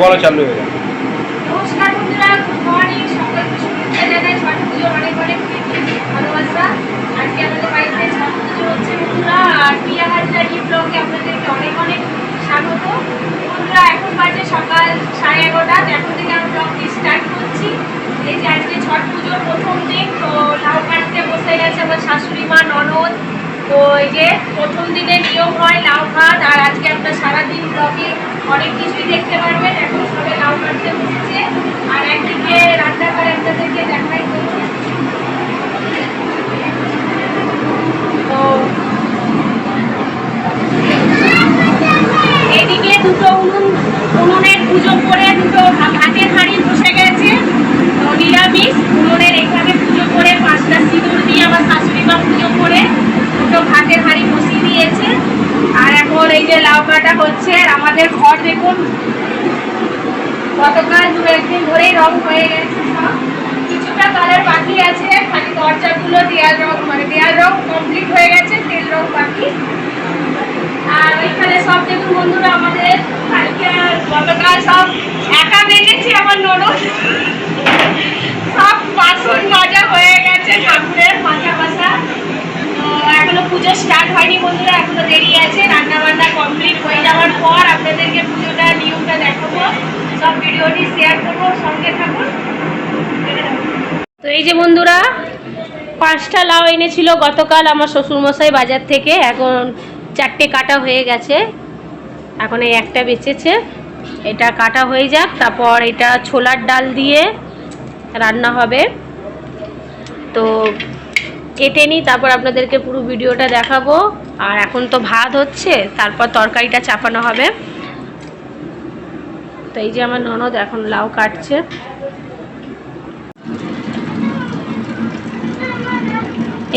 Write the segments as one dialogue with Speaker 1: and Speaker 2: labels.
Speaker 1: বলো চালু হয়ে
Speaker 2: নমস্কার ছট বাড়িতে পুজো বন্ধুরা, আর আপনাদেরকে অনেক এখন সকাল সাড়ে এগারোটা। থেকে করছি। এই যে আজকে ছট পুজোর প্রথম দিন, তো বসে গেছে আমার শাশুড়ি মা, ননদ। তো এই যে প্রথম দিনে নিয়ম হয় লাউ ভাত, আর আজকে আমরা সারাদিন ব্লগে অনেক কিছুই দেখতে পারবেন। এখন ঘর দেখুন, গতকাল দু একদিন ধরেই রং হয়ে গেছে কিছুটা কালার বাকি আছে, খালি দরজাগুলো দেয়াল রং মানে দেয়াল রং কমপ্লিট হয়ে গেছে, তেল রং বাকি। আর ওইখানে সব দেখুন বন্ধুরা, আমাদের কালকে গতকাল সব একা মেরেছি আমার ননদ। সব বাসন মাজা হয়ে গেছে, ঠাকুরের মাথা বাসা হয়নি বন্ধুরা, এখনও দেরি আছে রান্না বান্না কমপ্লিট হয়ে যাওয়ার পর আপনাদেরকে পুজোটা, নিয়মটা দেখাবো, সব ভিডিওটি শেয়ার করব, সঙ্গে থাকুন। তো এই যে বন্ধুরা, পাঁচটা লাউ এনেছিল গতকাল আমার শ্বশুরমশাই বাজার থেকে, এখন চারটে কাটা হয়ে গেছে। এখন এই একটা বেঁচেছে, এটা কাটা হয়ে যাক, তারপর এটা ছোলার ডাল দিয়ে রান্না হবে। তো কেটে নিই, তারপর আপনাদেরকে পুরো ভিডিওটা দেখাবো। আর এখন তো ভাত হচ্ছে, তারপর তরকারিটা চাপানো হবে। তো এই যে আমার ননদ এখন লাউ কাটছে।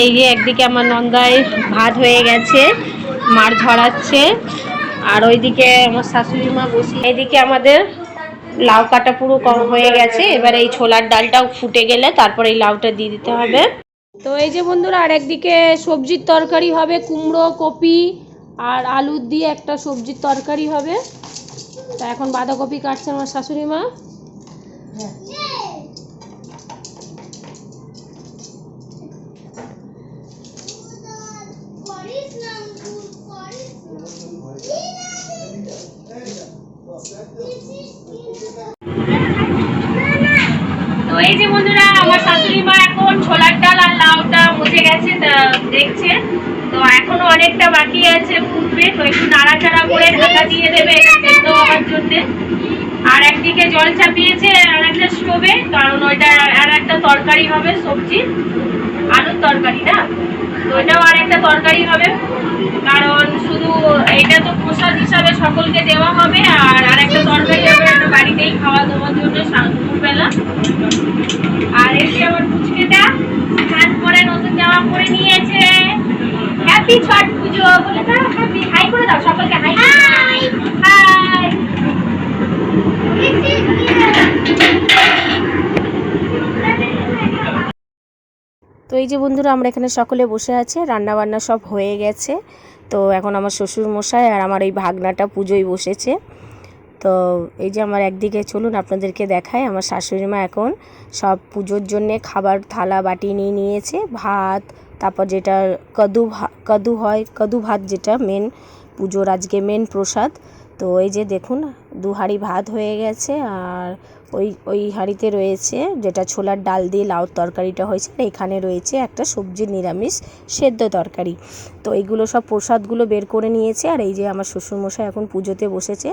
Speaker 2: এই যে একদিকে আমার নন্দায় ভাত হয়ে গেছে, মার ঝরাচ্ছে আর ওইদিকে আমার শাশুড়ি মা বসি এইদিকে আমাদের লাউ কাটা পুরো কম হয়ে গেছে, এবার এই ছোলার ডালটাও ফুটে গেলে তারপর এই লাউটা দিয়ে দিতে হবে। তো এই যে বন্ধুরা আর একদিকে সবজির তরকারি হবে কুমড়ো, কপি আর আলু দিয়ে একটা সবজির তরকারি হবে। তা এখন বাঁধাকপি কাটছে আমার শাশুড়ি মা। তো এই যে বন্ধুরা, আমার শাশুড়ি মা এখন ছোলার ডাল আর লাউটা বসে গেছে দেখছে। তো এখনও অনেকটা বাকি আছে ফুটবে, তো একটু নাড়াচাড়া করে ঢাকা দিয়ে দেবে এটা সেদ্ধ জন্যে। আর একদিকে জল চাপিয়েছে আর একটা স্টোভে, কারণ ওইটা আর একটা তরকারি হবে সবজি। তরকারি না? তো ওইটাও আর একটা তরকারি হবে। কারণ শুধু এটা তো প্রসাদ হিসাবে সকলকে দেওয়া হবে, আর আর একটা তরকারি হবে একটা বাড়িতেই খাওয়া দাওয়ার জন্য দুপুরবেলা। আর এসে আমার পুচকেটা হাত পরে নতুন জামা পরে নিয়েছে। হ্যাপি ছট পুজো, বলে দাও হ্যাপি হাই করে দাও, সকলকে হাই হাই
Speaker 3: তো এই যে বন্ধুরা, আমরা এখানে সকলে বসে আছে রান্না বান্না সব হয়ে গেছে। তো এখন আমার শ্বশুর মশাই আর আমার এই ভাগনাটা পুজোয় বসেছে। তো এই যে আমার একদিকে চলুন আপনাদেরকে দেখায় আমার শাশুড়ি মা এখন সব পুজোর জন্যে খাবার থালা বাটি নিয়ে নিয়েছে, ভাত, তারপর যেটা কদু কদু হয়, কদু ভাত যেটা মেন পুজোর আজকে মেন প্রসাদ। তো এই যে দেখুন দু হাঁড়ি ভাত হয়ে গেছে আর ওই ওই হাঁড়িতে রয়েছে যেটা ছোলার ডাল দিয়ে লাউর তরকারিটা হয়েছে এখানে রয়েছে একটা সবজির নিরামিষ সেদ্ধ তরকারি। তো এইগুলো সব প্রসাদগুলো বের করে নিয়েছে আর এই যে আমার শ্বশুরমশাই এখন পুজোতে বসেছে,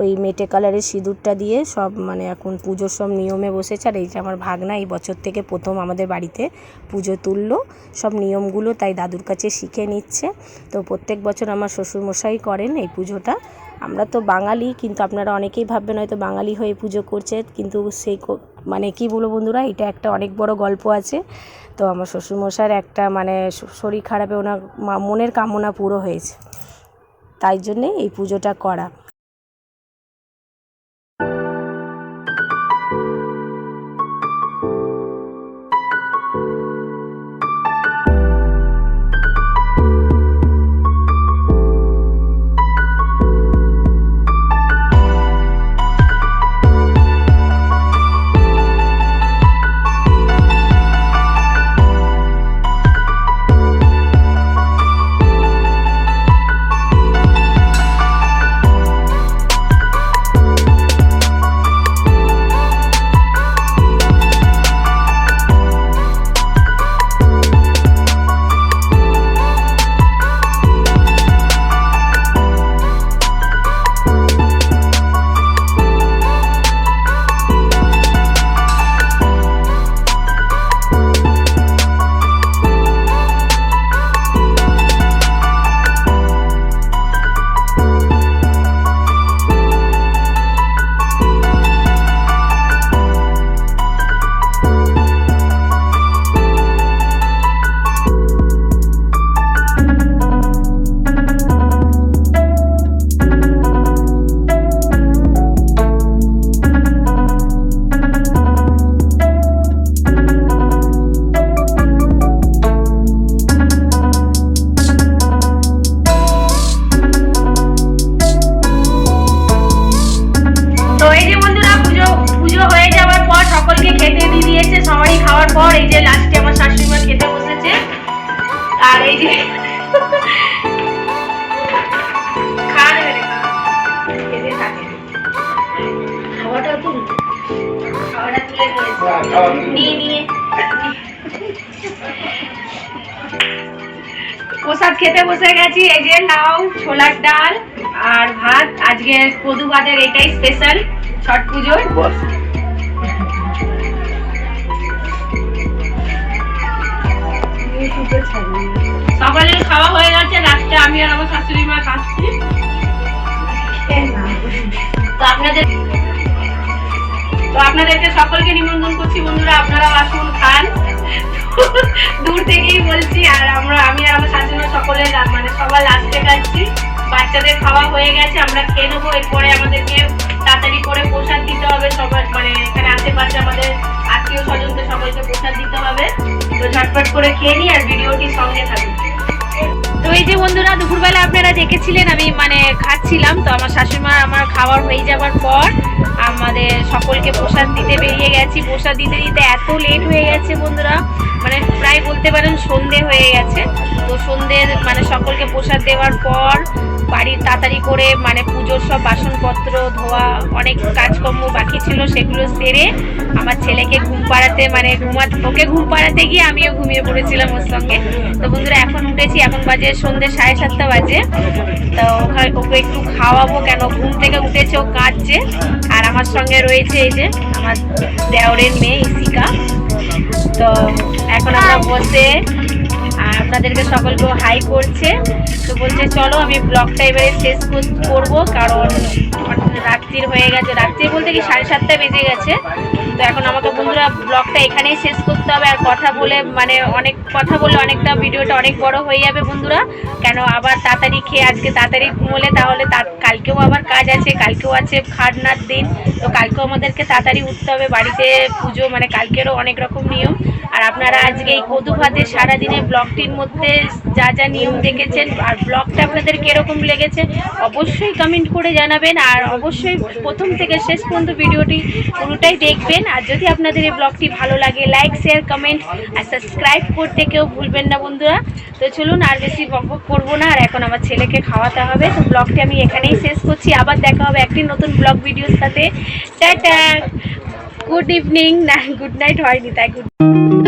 Speaker 3: ওই মেটে কালারের সিঁদুরটা দিয়ে সব মানে এখন পুজোর সব নিয়মে বসেছে আর এই যে আমার ভাগনা এই বছর থেকে প্রথম আমাদের বাড়িতে পুজো তুললো, সব নিয়মগুলো তাই দাদুর কাছে শিখে নিচ্ছে। তো প্রত্যেক বছর আমার শ্বশুরমশাই করেন এই পুজোটা। আমরা তো বাঙালি কিন্তু আপনারা অনেকেই ভাববেন হয়তো বাঙালি হয়ে পুজো করছে, কিন্তু সেই মানে কি বলব বন্ধুরা, এটা একটা অনেক বড় গল্প আছে। তো আমার শ্বশুরমশাইয়ের একটা মানে শরীর খারাপে ওনার মনের কামনা পুরো হয়েছে। তাই জন্যে এই পুজোটা করা।
Speaker 2: প্রসাদ খেতে বসে গেছি। এই যে লাউ, ছোলার ডাল আর ভাত। আজকে কদু ভাতের এটাই স্পেশাল ছট পুজোর। সকালের খাওয়া হয়ে গেছে রাতটা আমি আর আমার শাশুড়ি মা খাচ্ছি। তো আপনাদের তো আপনাদেরকে সকলকে নিমন্ত্রণ করছি, বন্ধুরা, আপনারাও আসুন, খান। দূর থেকেই বলছি, আর আমরা, আমি আর আমার শাশুড়ি সকলে মানে সবার লাস্টে খাচ্ছি বাচ্চাদের খাওয়া হয়ে গেছে, আমরা খেয়ে নেব। এরপরে আমাদেরকে তাড়াতাড়ি করে প্রসাদ দিতে হবে সবার মানে এখানে আশেপাশে আমাদের আত্মীয় স্বজনকে সবাইকে প্রসাদ দিতে হবে। তো ঝটপট করে খেয়ে নিই, আর ভিডিওটি সঙ্গে থাকুন। তো এই যে বন্ধুরা, দুপুরবেলা আপনারা দেখেছিলেন, আমি মানে খাচ্ছিলাম, তো আমার শাশুড়িমা আমার খাবার হয়ে যাবার পর আমাদের সকলকে প্রসাদ দিতে বেরিয়ে গেছি। প্রসাদ দিতে দিতে এত লেট হয়ে গেছে বন্ধুরা মানে প্রায় বলতে পারেন সন্ধে হয়ে গেছে। তো সন্ধে মানে সকলকে প্রসাদ দেওয়ার পর বাড়ির তাড়াতাড়ি করে মানে পুজোর সব বাসনপত্র, ধোয়া, অনেক কাজকর্ম বাকি ছিল সেগুলো সেরে আমার ছেলেকে ঘুম পাড়াতে মানে ঘুমাতে ওকে ঘুম পাড়াতে গিয়ে আমিও ঘুমিয়ে পড়েছিলাম ওর সঙ্গে। তো বন্ধুরা, এখন উঠেছি, এখন বাজে সন্ধ্যে সাড়ে সাতটা বাজে। তো ওখানে ওকে একটু খাওয়াবো কেন? ঘুম থেকে উঠেছে, ও কাঁদছে। আর আমার সঙ্গে রয়েছে এই যে আমার দেওরের মেয়ে ইসিকা। তো এখন আমরা বসে আপনাদেরকে সকলকে হাই করছে। তো বলছে, চলো, আমি ব্লগটা এবারে শেষ কর- করব, কারণ রাত্রির হয়ে গেছে। রাত্রি বলতে কি সাড়ে সাতটা বেজে গেছে। তো এখন আমাকে বন্ধুরা ব্লগটা এখানেই শেষ করতে হবে আর কথা বলে মানে অনেক, কথা বলে অনেকটা ভিডিওটা অনেক বড় হয়ে যাবে বন্ধুরা। কেন আবার তাড়াতাড়ি খেয়ে আজকে তাড়াতাড়ি ঘুমোলে, তাহলে কালকেও আবার কাজ আছে, কালকেও আছে খাটনার দিন। তো কালকেও আমাদেরকে তাড়াতাড়ি উঠতে হবে, বাড়িতে পুজো মানে কালকেরও অনেক রকম নিয়ম। আর আপনারা আজকে এই কদু ভাতে সারাদিনের ব্লগটির মধ্যে যা যা নিয়ম দেখেছেন, আর ব্লগটা আপনাদের কীরকম লেগেছে, অবশ্যই কমেন্ট করে জানাবেন। আর অবশ্যই প্রথম থেকে শেষ পর্যন্ত ভিডিওটি পুরোটাই দেখবেন। আর যদি আপনাদের এই ব্লগটি ভালো লাগে লাইক শেয়ার কমেন্ট আর সাবস্ক্রাইব করতে কেউ ভুলবেন না বন্ধুরা। তো চলুন, আর বেশি বকবক করব না। আর এখন আমার ছেলেকে খাওয়াতে হবে। তো ব্লগটি আমি এখানেই শেষ করছি। আবার দেখা হবে একটি নতুন ব্লগ ভিডিওর সাথে। টাটা! গুড ইভিনিং না গুড নাইট হয়নি, তাই গুড